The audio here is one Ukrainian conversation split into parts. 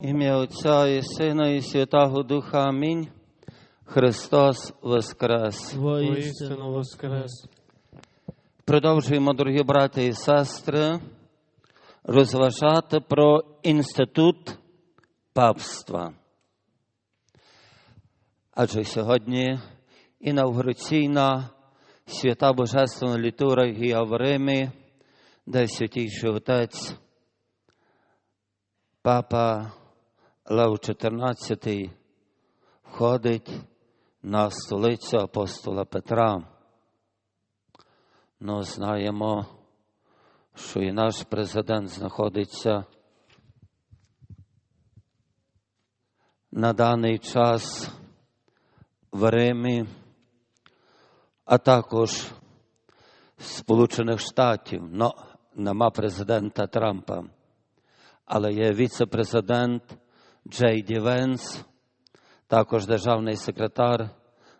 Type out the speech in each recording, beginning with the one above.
Ім'я Отця і Сина, і Святого Духа. Амінь. Христос Воскрес. Воістину воскрес. Продовжуємо, дорогі брати і сестри, розважати про інститут папства. Адже сьогодні інавгураційна свята Божественна літургія в Римі, де святійший отець Папа Лев XIV входить на столицю апостола Петра. Ну, знаємо, що і наш президент знаходиться на даний час в Римі, а також Сполучених Штатів. Ну, нема президента Трампа, але є віце-президент Джей Ді Венс, також державний секретар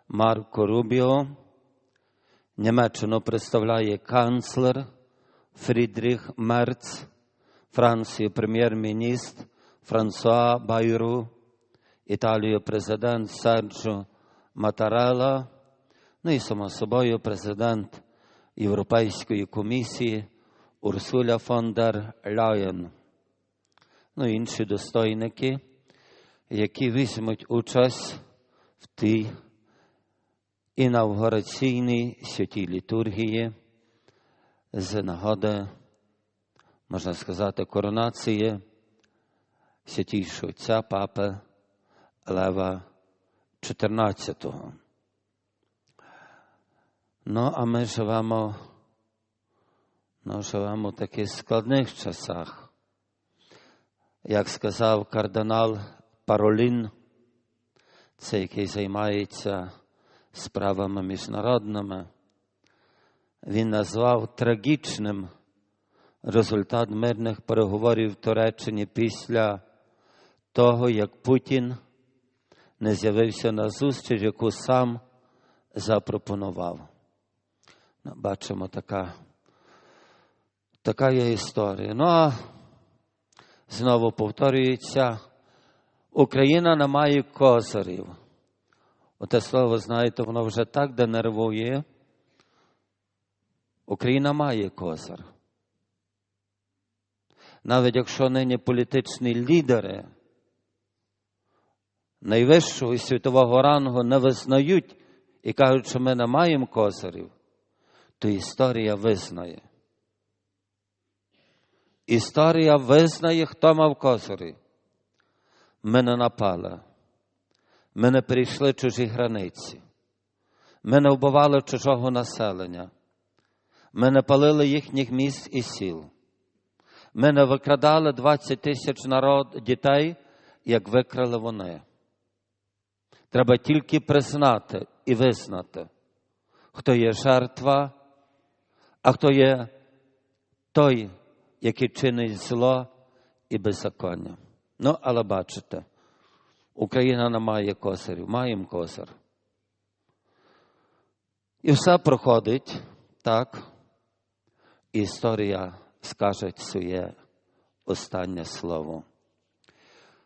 Марко Рубіо. Німеччину представляє канцлер Фрідріх Мерц, Францію прем'єр-міністр Франсуа Байру, Італію президент Серджо Матарелла, ну і само собою президент Європейської комісії Урсуля фон дер Ляєн. Ну і інші достойники, які візьмуть участь в тій інавгураційній святій літургії з нагоди, можна сказати, коронації святійшого отця папи Лева XIV. Ну, а ми живемо, ну, живемо в таких складних часах. Як сказав кардинал Паролін, це який займається справами міжнародними, він назвав трагічним результат мирних переговорів в Туреччині після того, як Путін не з'явився на зустріч, яку сам запропонував. Бачимо, така, така є історія. Ну а знову повторюється, Україна не має козирів. Оте слово, знаєте, воно вже так денервує. Україна має козир. Навіть якщо нині політичні лідери найвищого і світового рангу не визнають і кажуть, що ми не маємо козирів, то історія визнає. Історія визнає, хто мав козири. Ми не напали. Ми не перейшли чужі границі. Ми не вбивали чужого населення. Ми не палили їхніх міст і сіл. Ми не викрадали 20 тисяч народ дітей, як викрали вони. Треба тільки признати і визнати, хто є жертва, а хто є той, який чинить зло і беззаконня. Ну, але бачите, Україна не має косарів, маємо косар. І все проходить так. Історія скаже своє останнє слово.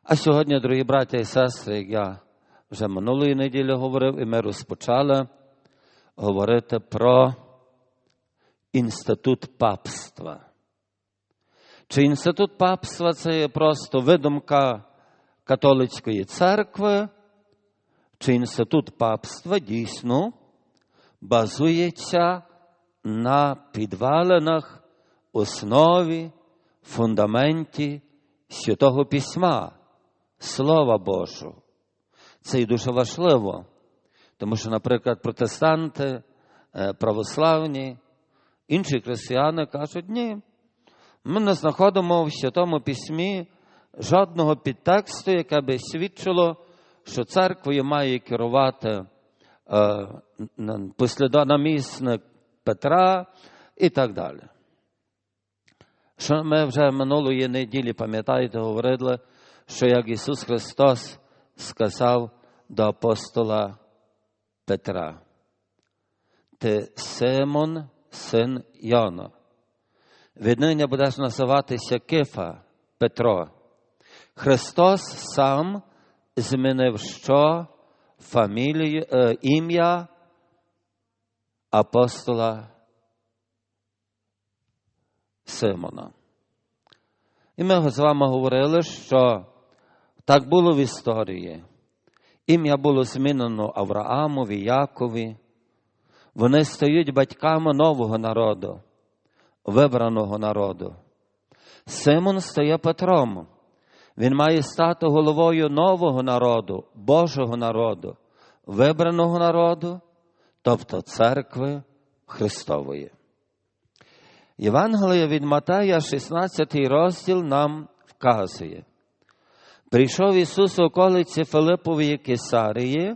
А сьогодні, дорогі браття і сестри, я вже минулої неділі говорив, і ми розпочали говорити про інститут папства. Чи інститут папства це є просто видумка католицької церкви, чи інститут папства дійсно базується на підвалинах, основі, фундаменті Святого Письма, Слова Божого. Це і дуже важливо, тому що, наприклад, протестанти, православні, інші християни кажуть, ні, ми не знаходимо в Святому Письмі жодного підтексту, яке би свідчило, що церквою має керувати послідонамісник Петра і так далі. Що ми вже минулої неділі, пам'ятаєте, говорили, що як Ісус Христос сказав до апостола Петра, ти Симон, син Йона. Віднині будеш називатися Кифа Петро. Христос сам змінив що фамілію, е, ім'я апостола Симона. І ми з вами говорили, що так було в історії. Ім'я було змінено Авраамові, Якові. Вони стають батьками нового народу, вибраного народу. Симон стає Петром. Він має стати головою нового народу, Божого народу, вибраного народу, тобто церкви Христової. Євангелія від Матея, 16 розділ нам вказує. Прийшов Ісус у околиці Филипової Кесарії.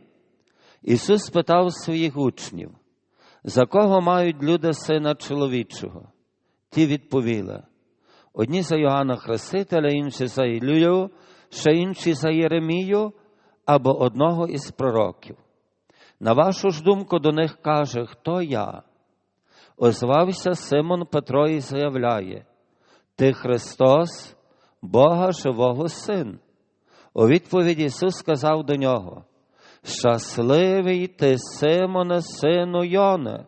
Ісус спитав своїх учнів, за кого мають люди сина чоловічого? Ті відповіли. Одні за Йоанна Хрестителя, інші за Ілію, ще інші за Єремію або одного із пророків. На вашу ж думку до них каже, хто я? Озвався Симон Петро і заявляє: Ти Христос, Бога живого Син. У відповідь Ісус сказав до нього: Щасливий ти, Симоне, сину Йоне,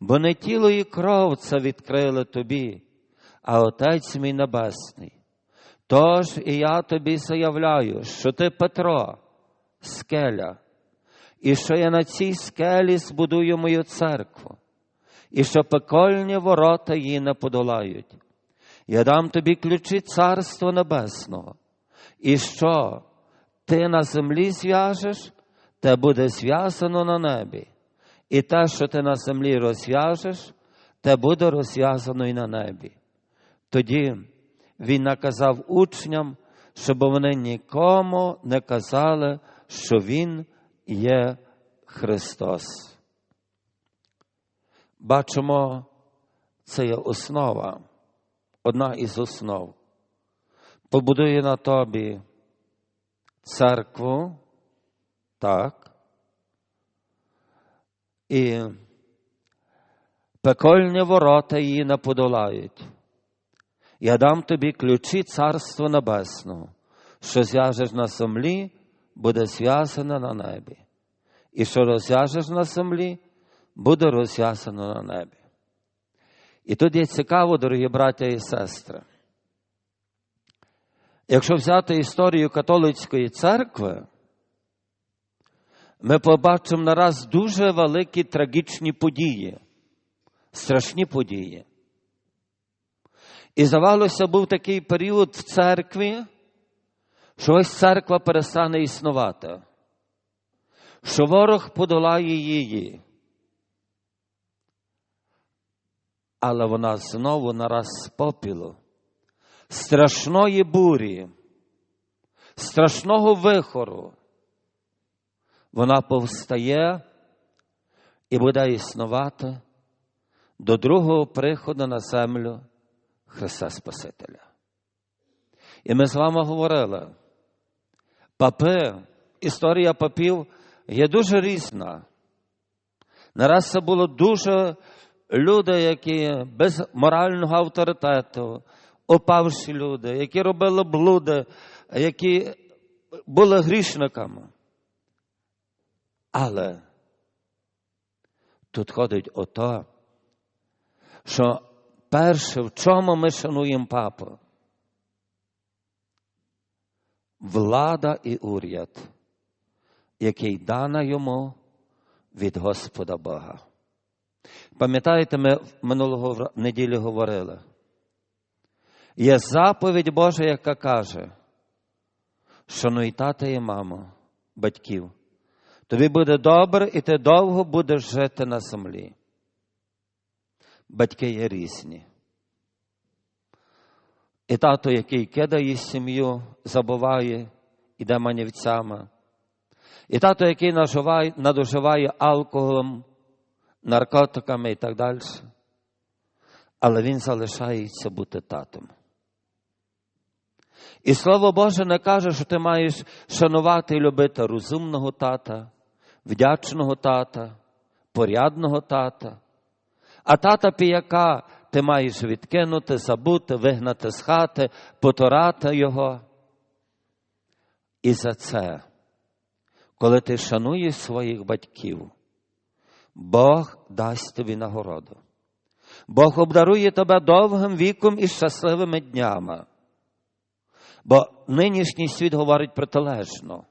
бо не тіло і кров це відкрили тобі, а Отець мій Небесний. Тож і я тобі заявляю, що ти Петро, скеля, і що я на цій скелі збудую мою церкву, і що пекольні ворота її не подолають. Я дам тобі ключі Царства Небесного. І що ти на землі зв'яжеш, те буде зв'язано на небі. І те, що ти на землі розв'яжеш, те буде розв'язано і на небі. Тоді він наказав учням, щоб вони нікому не казали, що Він є Христос. Бачимо, це є основа, одна із основ. Побудує на тобі церкву, так, і пекольні ворота її не подолають. Я дам тобі ключі Царства Небесного, що зв'яжеш на землі, буде зв'язано на небі. І що розв'яжеш на землі, буде розв'язано на небі. І тут є цікаво, дорогі браття і сестри. Якщо взяти історію католицької церкви, ми побачимо нараз дуже великі трагічні події, страшні події. І здавалося, був такий період в церкві, що ось церква перестане існувати, що ворог подолає її. Але вона знову нараз попілу, страшної бурі, страшного вихору. Вона повстає і буде існувати до другого приходу на землю Христа Спасителя. І ми з вами говорили, папи, історія папів є дуже різна. Нараз це було дуже люди, які без морального авторитету, опавші люди, які робили блуди, які були грішниками. Але тут ходить ото, що перше, в чому ми шануємо папу? Влада і уряд, який дана йому від Господа Бога. Пам'ятаєте, ми минулого неділі говорили? Є заповідь Божа, яка каже, шануй тата і маму, батьків. Тобі буде добре, і ти довго будеш жити на землі. Батьки є різні. І тато, який кидає сім'ю, забуває, іде манівцями. І тато, який наживає, надоживає алкоголем, наркотиками і так далі. Але він залишається бути татом. І слово Боже не каже, що ти маєш шанувати і любити розумного тата, вдячного тата, порядного тата, а тата піяка ти маєш відкинути, забути, вигнати з хати, потурати його. І за це, коли ти шануєш своїх батьків, Бог дасть тобі нагороду. Бог обдарує тебе довгим віком і щасливими днями. Бо нинішній світ говорить протилежно.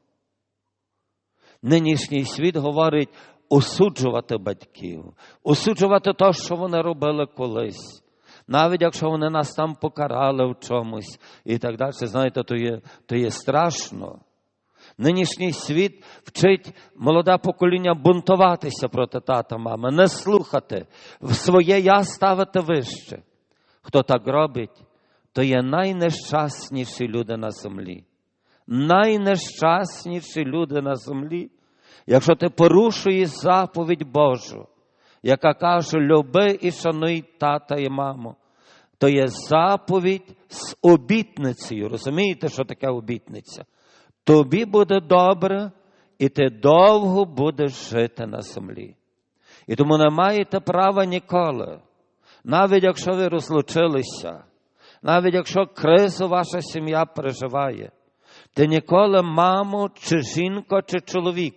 Нинішній світ говорить осуджувати батьків, осуджувати те, що вони робили колись. Навіть якщо вони нас там покарали в чомусь і так далі, знаєте, то є, то є страшно. Нинішній світ вчить молоде покоління бунтуватися проти тата, мами, не слухати, в своє я ставити вище. Хто так робить, то є найнещасніші люди на землі. Найнещасніші люди на землі, якщо ти порушуєш заповідь Божу, яка каже, люби і шануй тата і маму, то є заповідь з обітницею. Розумієте, що таке обітниця? Тобі буде добре, і ти довго будеш жити на землі. І тому не маєте права ніколи, навіть якщо ви розлучилися, навіть якщо кризу ваша сім'я переживає, ти ніколи, маму, чи жінка, чи чоловік,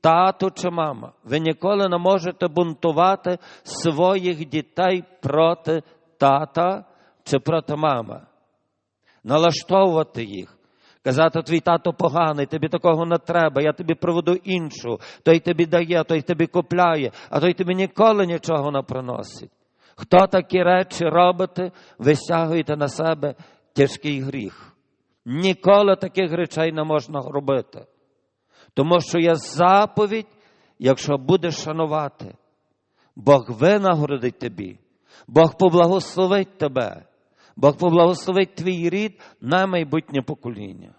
тато чи мама, ви ніколи не можете бунтувати своїх дітей проти тата чи проти мами, налаштовувати їх. Казати, твій тато поганий, тобі такого не треба, я тобі проведу іншу, той тобі дає, той тобі купляє, а той тобі ніколи нічого не приносить. Хто такі речі робите, ви стягуєте на себе тяжкий гріх. Ніколи таких речей не можна робити. Тому що є заповідь, якщо будеш шанувати, Бог винагородить тобі, Бог поблагословить тебе. Бог поблагословить твій рід на майбутнє покоління.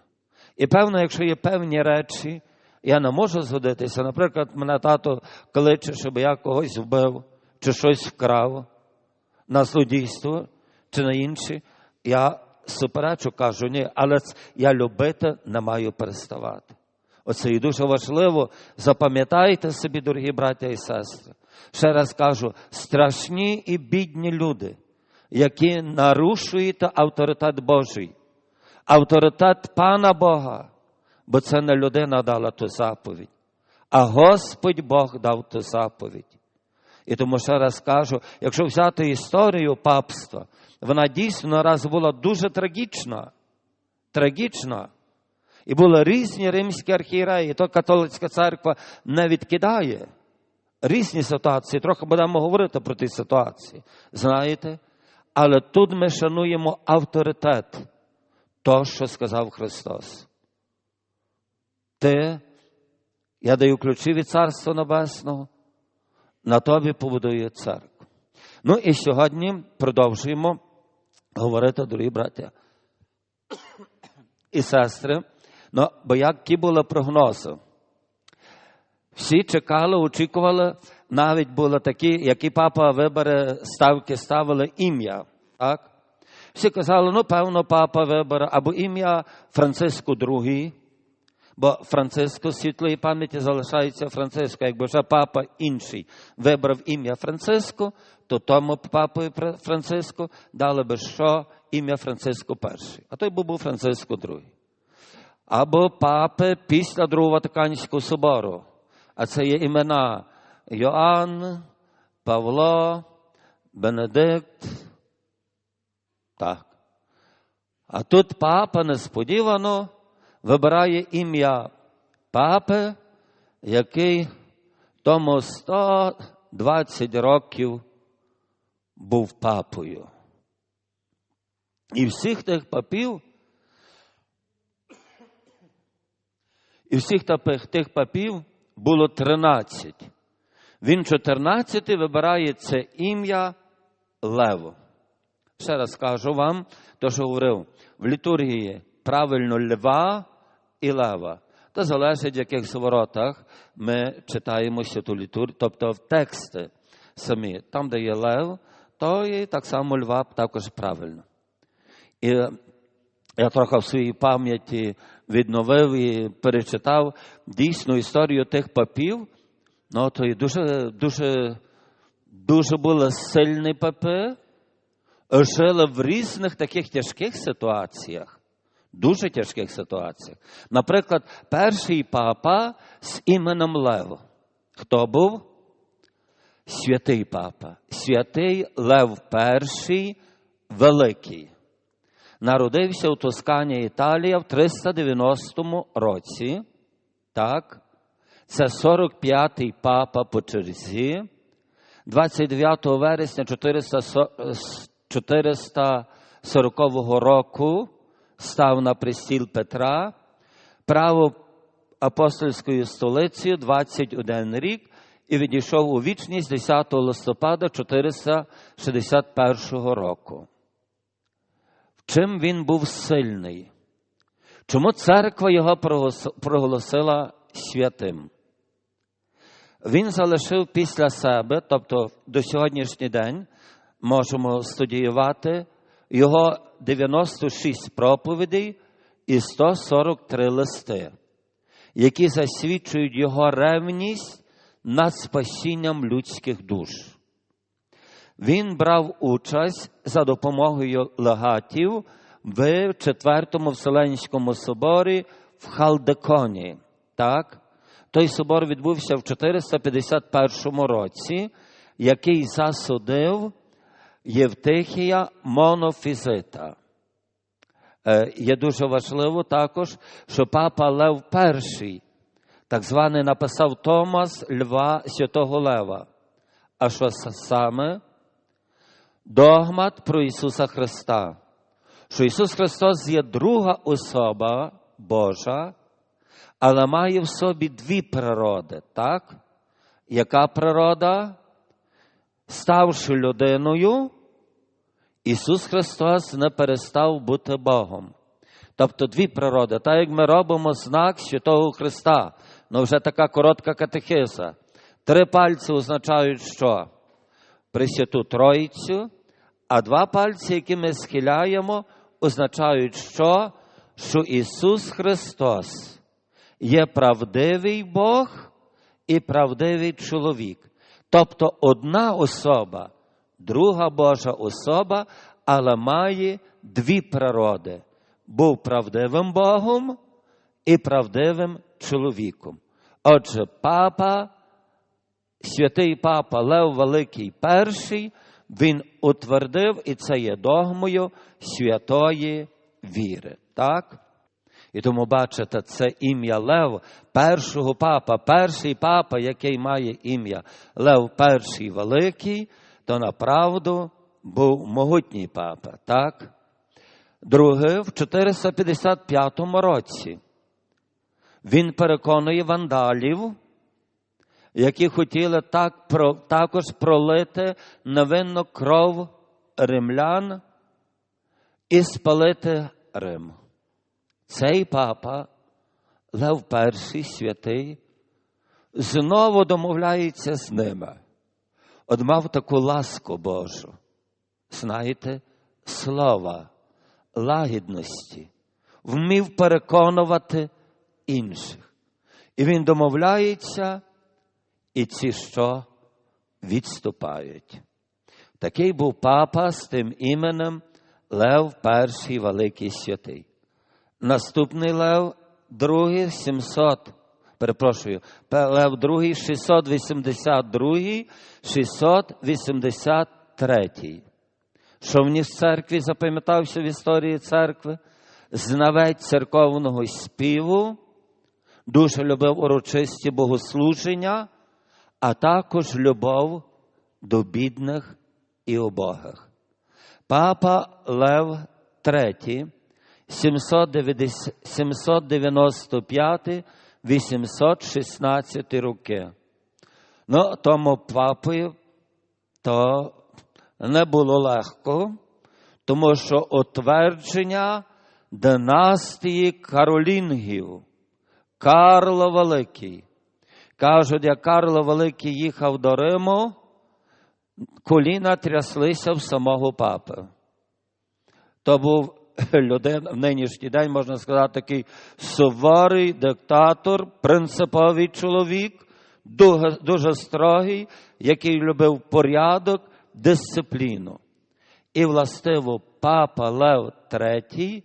І певно, якщо є певні речі, я не можу згодитися. Наприклад, мене тато кличе, щоб я когось вбив, чи щось вкрав на злодійство, чи на інші. Я суперечу кажу, ні, але я любити не маю переставати. Оце і дуже важливо. Запам'ятайте собі, дорогі браття і сестри. Ще раз кажу: страшні і бідні люди які нарушують авторитет Божий, авторитет Пана Бога, бо це не людина дала ту заповідь, а Господь Бог дав ту заповідь. І тому ще раз кажу: якщо взяти історію папства, вона дійсно раз була дуже трагічна, трагічна. І були різні римські архієреї, то католицька церква не відкидає різні ситуації. Трохи будемо говорити про ті ситуації. Знаєте? Але тут ми шануємо авторитет того, що сказав Христос. Ти, я даю ключі від Царства Небесного, на тобі побудує церкву. Ну і сьогодні продовжуємо говорити, дорогі браття і сестри. Ну, бо які були прогнози? Всі чекали, очікували, навіть були такі, які папа вибере ставки, ставили ім'я. Так? Всі казали, ну, певно, папа вибере або ім'я Франциску II, бо Франциско світлої пам'яті залишається Франциско. Якби вже папа інший вибрав ім'я Франциско, то тому папою Франциско дали би що ім'я Франциско І. А той був Франциско II. Або папи після Другого Ватиканського собору. А це є імена Йоанн, Павло, Бенедикт. Так. А тут папа несподівано вибирає ім'я папи, який тому 120 років був папою. І всіх тих папів, і всіх тих папів було 13. Він 14 вибирає це ім'я Лево. Ще раз кажу вам, то що говорив, в літургії правильно льва і лева. То залежить, в яких воротах ми читаємо святу літургію, тобто в тексти самі. Там, де є лев, то і так само льва також правильно. І я трохи в своїй пам'яті відновив і перечитав дійсну історію тих папів. Ну, то і дуже, дуже, дуже були сильні папи, жили в різних таких тяжких ситуаціях. Дуже тяжких ситуаціях. Наприклад, перший папа з іменем Лев. Хто був? Святий папа. Святий Лев І Великий. Народився у Тоскані Італія в 390 році. Так? Це 45-й папа по черзі. 29 вересня 440 року став на престіл Петра, право апостольською столицею 21 рік і відійшов у вічність 10 листопада 461 року. В чим він був сильний? Чому церква його проголосила святим? Він залишив після себе, тобто до сьогоднішній день можемо студіювати його 96 проповідей і 143 листи, які засвідчують його ревність над спасінням людських душ. Він брав участь за допомогою легатів в Четвертому Вселенському соборі в Халдеконі. Так? Той собор відбувся в 451 році, який засудив Євтихія Монофізита. Е, є дуже важливо також, що папа Лев І, так званий написав Томас Льва Святого Лева. А що саме? Догмат про Ісуса Христа. Що Ісус Христос є друга особа Божа, але має в собі дві природи, так? Яка природа? Ставши людиною, Ісус Христос не перестав бути Богом. Тобто дві природи, так як ми робимо знак Святого Христа, ну вже така коротка катехиза. Три пальці означають що? Пресвяту Троїцю, а два пальці, які ми схиляємо, означають що? Що Ісус Христос є правдивий Бог і правдивий чоловік. Тобто одна особа, друга Божа особа, але має дві природи. Був правдивим Богом і правдивим чоловіком. Отже, папа, святий папа Лев Великий І, він утвердив, і це є догмою святої віри. Так? І тому бачите, це ім'я Лев, першого папа, перший папа, який має ім'я Лев Перший Великий, то направду був могутній папа. так? Друге, в 455 році він переконує вандалів, які хотіли так, також пролити невинну кров римлян і спалити Рим. Цей папа, Лев І святий, знову домовляється з ними. От мав таку ласку Божу. Знаєте, слова, лагідності, вмів переконувати інших. І він домовляється, і ці що відступають. Такий був папа з тим іменем Лев І Великий Святий. Наступний лев, другий 700, перепрошую, лев другий 682, 683. Що в церкві запам'ятався в історії церкви? Знавець церковного співу, дуже любив урочисті богослуження, а також любов до бідних і убогих. Папа Лев III 795 816 роки. Ну, тому папі то не було легко, тому що утвердження династії Каролінгів, Карло Великий. Кажуть, як Карло Великий їхав до Риму, коліна тряслися в самого папи. То був людина в нинішній день, можна сказати, такий суворий диктатор, принциповий чоловік, дуже, дуже строгий, який любив порядок, дисципліну. І, властиво, папа Лев III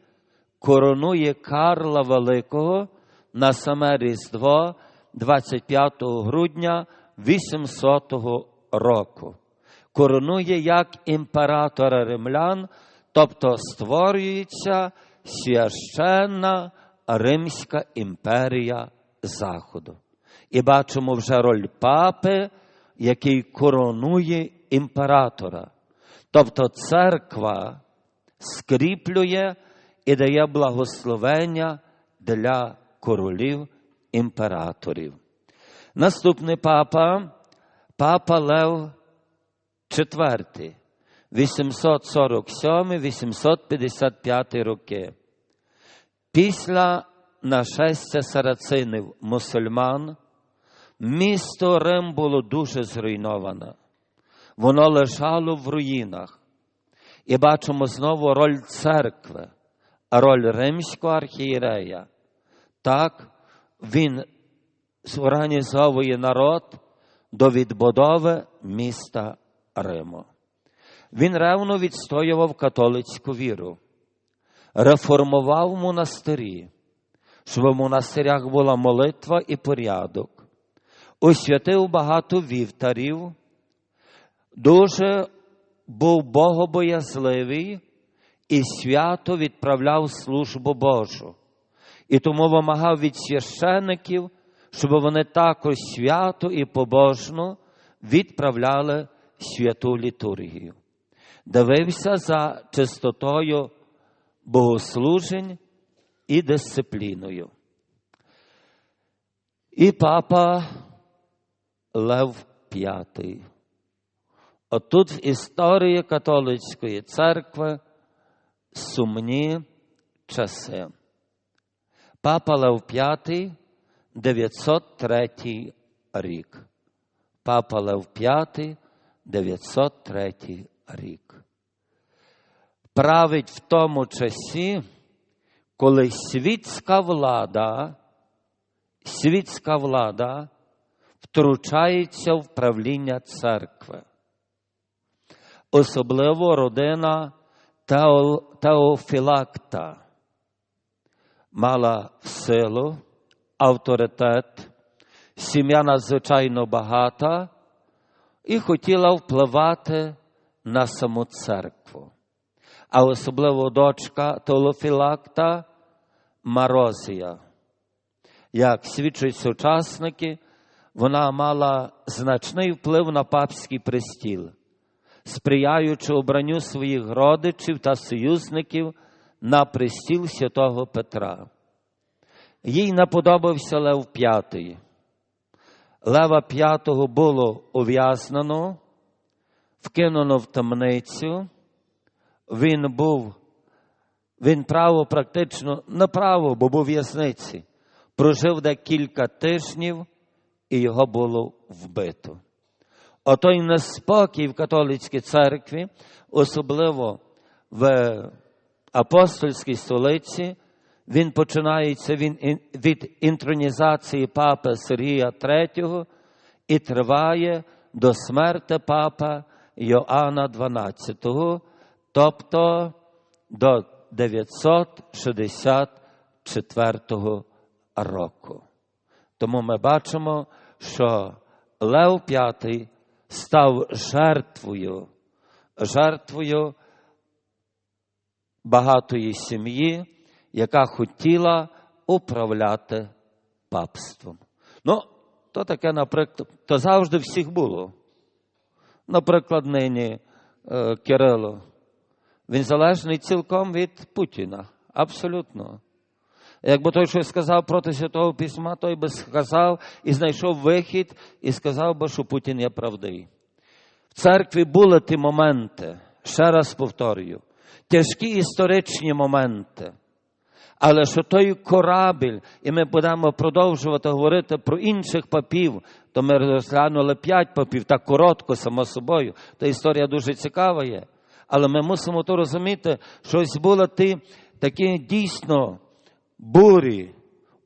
коронує Карла Великого на саме Різдво 25 грудня 800 року. Коронує як імператора римлян, тобто створюється священна Римська імперія Заходу. І бачимо вже роль папи, який коронує імператора. Тобто церква скріплює і дає благословення для королів імператорів. Наступний папа, папа Лев IV, 847-855 роки. Після нашестя сарацинів мусульман, місто Рим було дуже зруйноване. Воно лежало в руїнах. І бачимо знову роль церкви, роль римського архієрея. Так, він організовує народ до відбудови міста Риму. Він ревно відстоював католицьку віру, реформував монастирі, щоб в монастирях була молитва і порядок, освятив багато вівтарів, дуже був богобоязливий і свято відправляв службу Божу. І тому вимагав від священиків, щоб вони також свято і побожно відправляли святу літургію. Дивився за чистотою богослужень і дисципліною. І папа Лев V. Отут в історії католицької церкви сумні часи. Папа Лев V, 903 рік. Папа Лев V, 903 рік. Править в тому часі, коли світська влада, світська влада втручається в правління церкви. Особливо родина Теофілакта мала силу, авторитет, сім'я надзвичайно багата і хотіла впливати на саму церкву. А особливо дочка Теофілакта Марозія. Як свідчать сучасники, вона мала значний вплив на папський престіл, сприяючи обранню своїх родичів та союзників на престіл святого Петра. Їй не подобався Лев V. Лева V було ув'язнено, вкинено в темницю. Він був, він право практично не право, бо був в в'язниці. Прожив декілька тижнів і його було вбито. Отой неспокій в католицькій церкві, особливо в апостольській столиці, він починається від інтронізації папи Сергія III і триває до смерти папа Йоанна XII, тобто до 964 року. Тому ми бачимо, що Лев V став жертвою, жертвою багатої сім'ї, яка хотіла управляти папством. Ну, то таке, наприклад, то завжди всіх було. Наприклад, нині е, Кирило. Він залежний цілком від Путіна. Абсолютно. Якби той щось сказав проти Святого Письма, той би сказав і знайшов вихід, і сказав би, що Путін є правдивий. В церкві були ті моменти, ще раз повторюю, тяжкі історичні моменти. Але що той корабель, і ми будемо продовжувати говорити про інших папів, то ми розглянули п'ять папів, так коротко, само собою. Та історія дуже цікава є. Але ми мусимо то розуміти, що ось були ті такі дійсно бурі,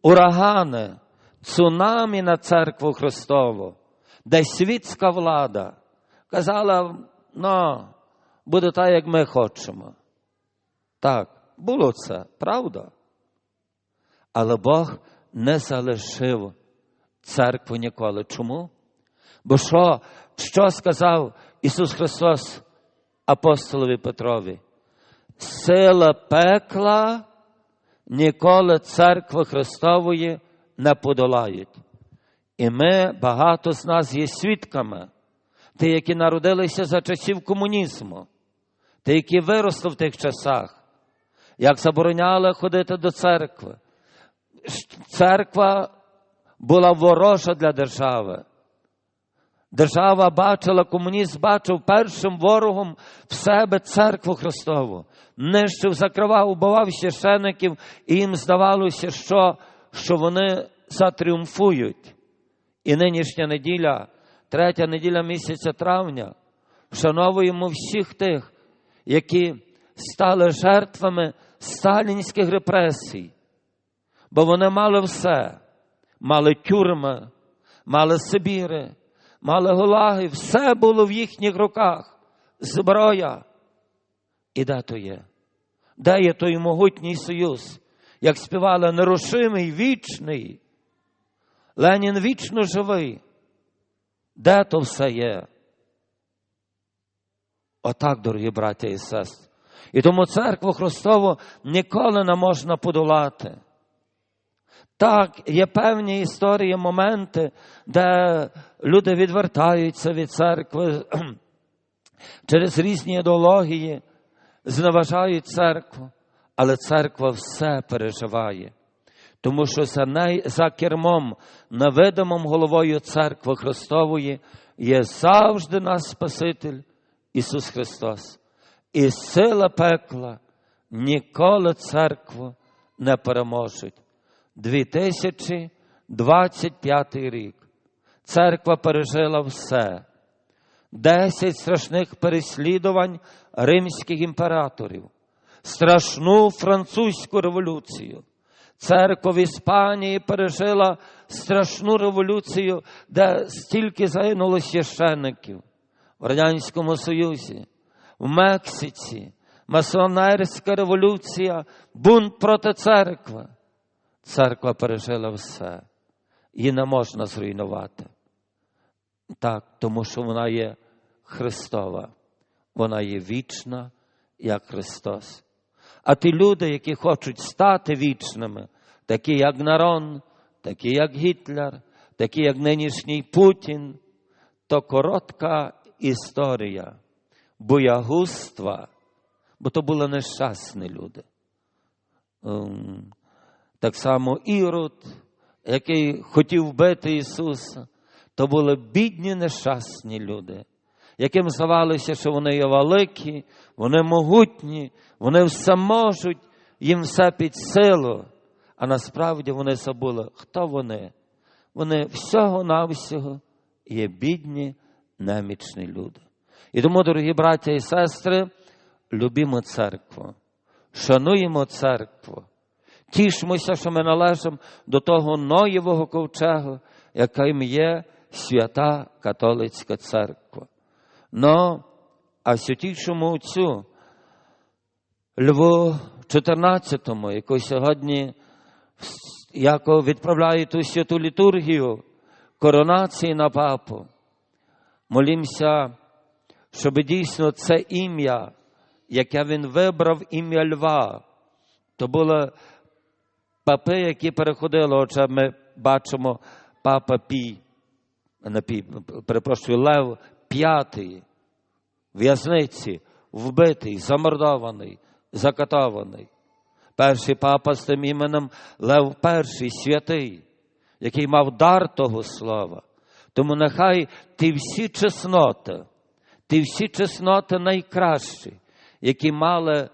урагани, цунамі на церкву Христову, де світська влада казала, ну, буде так, як ми хочемо. Так. було це, правда. Але Бог не залишив церкву ніколи. Чому? Бо що, що сказав Ісус Христос апостолові Петрові? Сила пекла ніколи церкви Христової не подолають. І ми, багато з нас є свідками, ті, які народилися за часів комунізму, ті, які виросли в тих часах, як забороняли ходити до церкви. Церква була ворожа для держави. Держава бачила, комуніст бачив першим ворогом в себе церкву Христову, нищив, закривав, убивав священиків, і їм здавалося, що, що вони затріумфують. І нинішня неділя, третя неділя місяця травня, вшановуємо всіх тих, які стали жертвами сталінських репресій, бо вони мали все, мали тюрми, мали Сибіри, мали гулаги, все було в їхніх руках, зброя. І де то є? Де є той могутній союз, як співали нерушимий, вічний? Ленін вічно живий. Де то все є? Отак, дорогі браття і сестри. І тому церкву Христову ніколи не можна подолати. Так, є певні історії, моменти, де люди відвертаються від церкви через різні ідеології, зневажають церкву, але церква все переживає. Тому що за, неї, за кермом, невидимим головою церкви Христової є завжди наш Спаситель Ісус Христос. І сила пекла ніколи церкву не переможуть. 2025 рік. Церква пережила все. Десять страшних переслідувань римських імператорів, страшну французьку революцію. Церква в Іспанії пережила страшну революцію, де стільки загинуло священників в Радянському Союзі, в Мексиці, масонерська революція, бунт проти церкви. Церква пережила все. Її не можна зруйнувати. Так, тому що вона є Христова, вона є вічна, як Христос. А ті люди, які хочуть стати вічними, такі як Нарон, такі як Гітлер, такі як нинішній Путін, то коротка історія боягузтва, бо то були нещасні люди. Так само Ірод, який хотів вбити Ісуса, то були бідні, нещасні люди, яким здавалося, що вони є великі, вони могутні, вони все можуть, їм все під силу. А насправді вони забули, хто вони. Вони всього-навсього є бідні, немічні люди. І тому, дорогі браття і сестри, любімо церкву, шануємо церкву. Тішмося, що ми належимо до того Ноєвого ковчегу, яким є свята католицька церква. Но, а святішому отцю Льву 14-му, який сьогодні яко відправляє ту святу літургію коронації на папу, молімося, щоб дійсно це ім'я, яке він вибрав ім'я Льва, то було папи, які переходили, отже, ми бачимо папа Пій, не Пій, перепрошую, Лев п'ятий, в'язниці, вбитий, замордований, закатований. Перший папа з тим іменем Лев Перший, святий, який мав дар того слова. Тому нехай ті всі чесноти, ті всі чесноти найкращі, які мали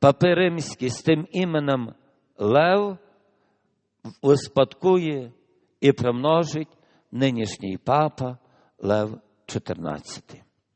папи римські з тим іменем Лев, успадкує і примножить нинішній папа Лев XIV.